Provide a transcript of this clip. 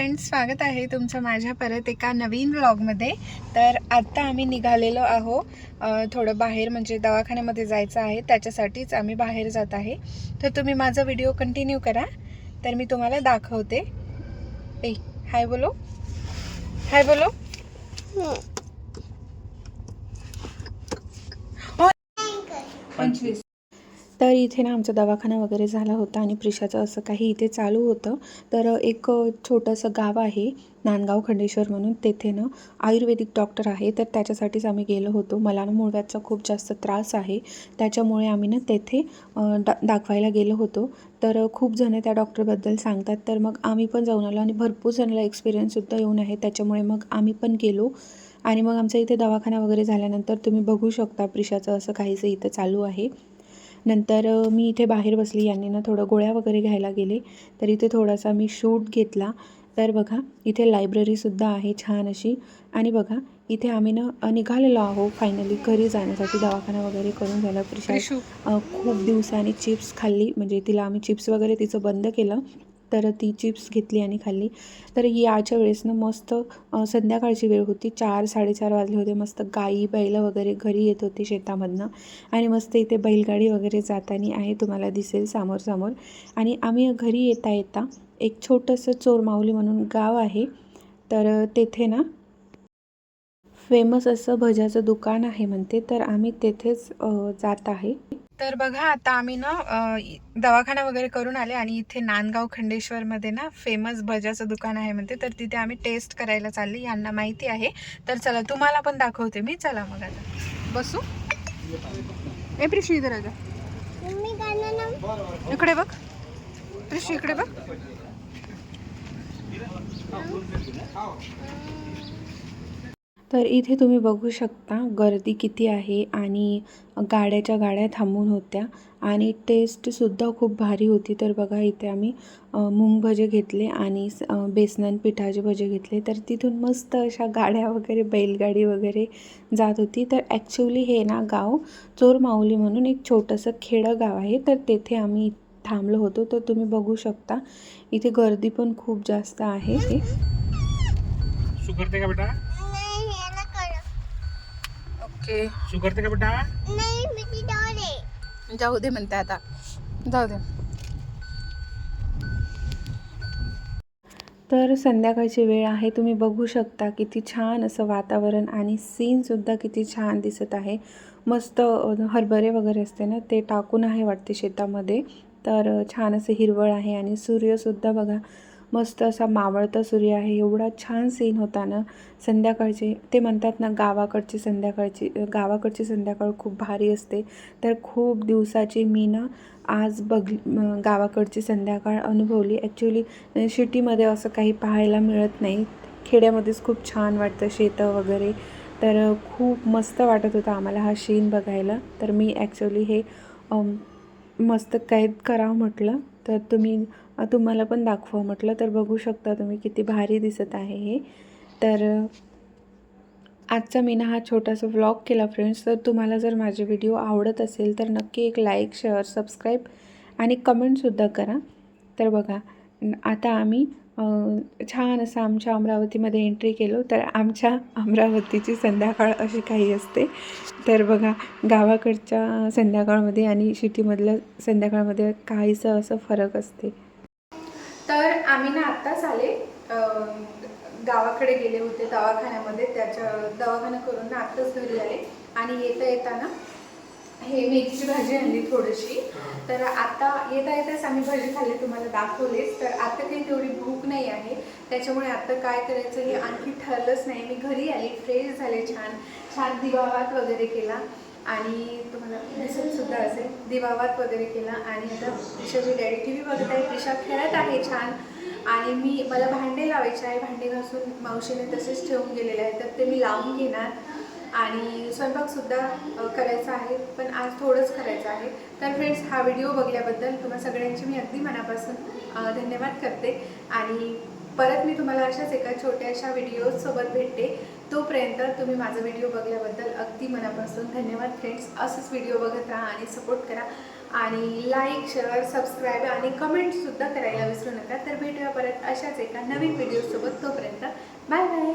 Friends स्वागत आहे तुमचं माझ्या परत एका नवीन व्लॉगमध्ये तर आत्ता आम्ही निघालेलो आहो थोडं बाहेर म्हणजे दवाखान्यामध्ये जायचं आहे त्याच्यासाठीच आम्ही बाहेर जात आहे. तर तुम्ही माझा व्हिडिओ कंटिन्यू करा. तर मी तुम्हाला दाखवते. ए हाय बोलो. हाय बोलो. पंचवीस. तर इथे ना आमचा दवाखाना वगैरे झाला होता आणि प्रिशाचं असं काही इथे चालू होतं. तर एक छोटंसं गाव आहे नांदगाव खंडेश्वर म्हणून. तेथे ना आयुर्वेदिक डॉक्टर आहे. तर त्याच्यासाठीच आम्ही गेलो होतो. मला ना मुळव्याचा खूप जास्त त्रास आहे. त्याच्यामुळे आम्ही ना तेथे दा डा दाखवायला गेलो होतो. तर खूप जण त्या डॉक्टरबद्दल सांगतात. तर मग आम्ही पण जाऊन आलो आणि भरपूर जणांना एक्सपिरियन्ससुद्धा येऊन आहे. त्याच्यामुळे मग आम्ही पण गेलो. आणि मग आमचा इथे दवाखाना वगैरे झाल्यानंतर तुम्ही बघू शकता प्रिशाचं असं काहीसं इथं चालू आहे. नंतर मी इथे बाहेर बसली. यांनी ना थोडं गोळ्या वगैरे घ्यायला गेले. तर इथे थोडासा मी शूट घेतला. तर बघा इथे लायब्ररीसुद्धा आहे छान अशी. आणि बघा इथे आम्ही ना निघालेलो आहो फायनली घरी जाण्यासाठी. दवाखाना वगैरे करून झाला प्रिशा खूप दिवसांनी चिप्स खाल्ली. म्हणजे तिला आम्ही चिप्स वगैरे तिचं बंद केलं. तर ती चिप्स घेतली आणि खाल्ली. तर याच्या वेळेस ना मस्त संध्याकाळची वेळ होती. चार साडेचार वाजले होते. मस्त गाई बैल वगैरे घरी येत होती शेतामधनं. आणि मस्त इथे बैलगाडी वगैरे जाताना आहे तुम्हाला दिसेल समोर समोर आणि आम्ही घरी येता येता एक छोटंसं चोरमाऊली म्हणून गाव आहे. तर तेथे ना फेमस असं भज्याचं दुकान आहे म्हणते. तर आम्ही तेथेच जात आहे. तर बघा आता आम्ही ना दवाखाना वगैरे करून आले आणि इथे नांदगाव खंडेश्वरमध्ये ना फेमस भज्याचं दुकान आहे म्हणते. तर तिथे आम्ही टेस्ट करायला चालली यांना माहिती आहे. तर चला तुम्हाला पण दाखवते मी. चला मग आता. बसू? ए प्रिशी इधर आजा इकडे बघ. प्रिशी इकडे बघ. तर इथे तुम्ही बघू शकता गर्दी किती आहे आणि गाड्याच्या गाड्या थांबून होत्या आणि टेस्टसुद्धा खूप भारी होती. तर बघा इथे आम्ही मूंग भजे घेतले आणि बेसनान पिठाचे भजे घेतले. तर तिथून मस्त अशा गाड्या वगैरे बैलगाडी वगैरे जात होती. तर ॲक्च्युली हे ना गाव चोरमाऊली म्हणून एक छोटंसं खेडं गाव आहे. तर तेथे आम्ही थांबलो होतो. तर तुम्ही बघू शकता इथे गर्दी पण खूप जास्त आहे ते. बेटा? ओके શું करते का बेटा? जाऊ दे म्हणते आता. जाऊ दे. तर संध्याकाळची वेळ आहे. तुम्ही बघू शकता किती छान असं वातावरण आणि सीनसुद्धा किती छान दिसत आहे. मस्त हरभरे वगैरे असते ना ते टाकून आहे वाटते शेतामध्ये. तर छान असं हिरवळ आहे आणि सूर्यसुद्धा बघा मस्त असा मावळता सूर्य आहे. एवढा छान सीन होता ना. संध्याकाळचे ते म्हणतात ना गावाकडची संध्याकाळची गावाकडची संध्याकाळ खूप भारी असते. तर खूप दिवसाची मी ना आज बघ गावाकडची संध्याकाळ अनुभवली. ॲक्च्युली सिटीमध्ये असं काही पाहायला मिळत नाही. खेड्यामध्येच खूप छान वाटतं शेतं वगैरे. तर खूप मस्त वाटत होतं आम्हाला हा शीन बघायला. तर मी ॲक्च्युली हे मस्त कैद करावं म्हटलं. तर तुम्ही तुम्हाला पण दाखवा म्हटलं तर बघू शकता तुम्ही किती भारी दिसत आहे हे. तर आजचा मी ना हा छोटासा व्लॉग केला फ्रेंड्स तर तुम्हाला जर माझे व्हिडिओ आवडत असेल तर नक्की एक लाईक शेअर सबस्क्राईब आणि कमेंटसुद्धा करा. तर बघा आता आम्ही छान असं आमच्या अमरावतीमध्ये एंट्री केलो. तर आमच्या अमरावतीची संध्याकाळ अशी काही असते. तर बघा गावाकडच्या संध्याकाळमध्ये आणि सिटीमधल्या संध्याकाळमध्ये काहीसं असं फरक असते. तर आम्ही ना आत्ताच आले. गावाकडे गेले होते दवाखान्यामध्ये. त्याच्या दवाखाना करून ना आत्ताच घरी आले. आणि येता येताना हे मेथीची भाजी आणली थोडीशी. तर आता येता येताच आम्ही भाजी खाल्ली तुम्हाला दाखवलेच. तर आता काही तेवढी भूक नाही आहे. त्याच्यामुळे आता काय करायचं हे आणखी ठरलंच नाही. मी घरी आली फ्रेश झाले छान. छान दिवावात वगैरे केला. आणि तुम्हाला दिसत सुद्धा असेल दिवावात वगैरे केला. आणि आता त्रिशाची डॅडी टी व्ही बघत आहे त्रिशा खेळत आहे छान. आणि मी मला भांडे लावायचे आहे. भांडे घासून मावशीने तसेच ठेवून गेलेले आहे तर ते मी लावून घेणार. आणि स्वयंपाकसुद्धा करायचा आहे पण आज थोडंच करायचं आहे. तर फ्रेंड्स हा व्हिडिओ बघल्याबद्दल तुम्हा सगळ्यांची मी अगदी मनापासून धन्यवाद करते. आणि परत मी तुम्हाला अशाच एका छोट्याशा व्हिडिओसोबत भेटते. तोपर्यंत तुम्ही माझा व्हिडिओ बघल्याबद्दल अगदी मनापासून धन्यवाद फ्रेंड्स असंच व्हिडिओ बघत राहा आणि सपोर्ट करा. आणि लाईक शेअर सबस्क्राईब आणि कमेंटसुद्धा करायला विसरू नका. तर भेटूया परत अशाच एका नवीन व्हिडिओसोबत तोपर्यंत बाय बाय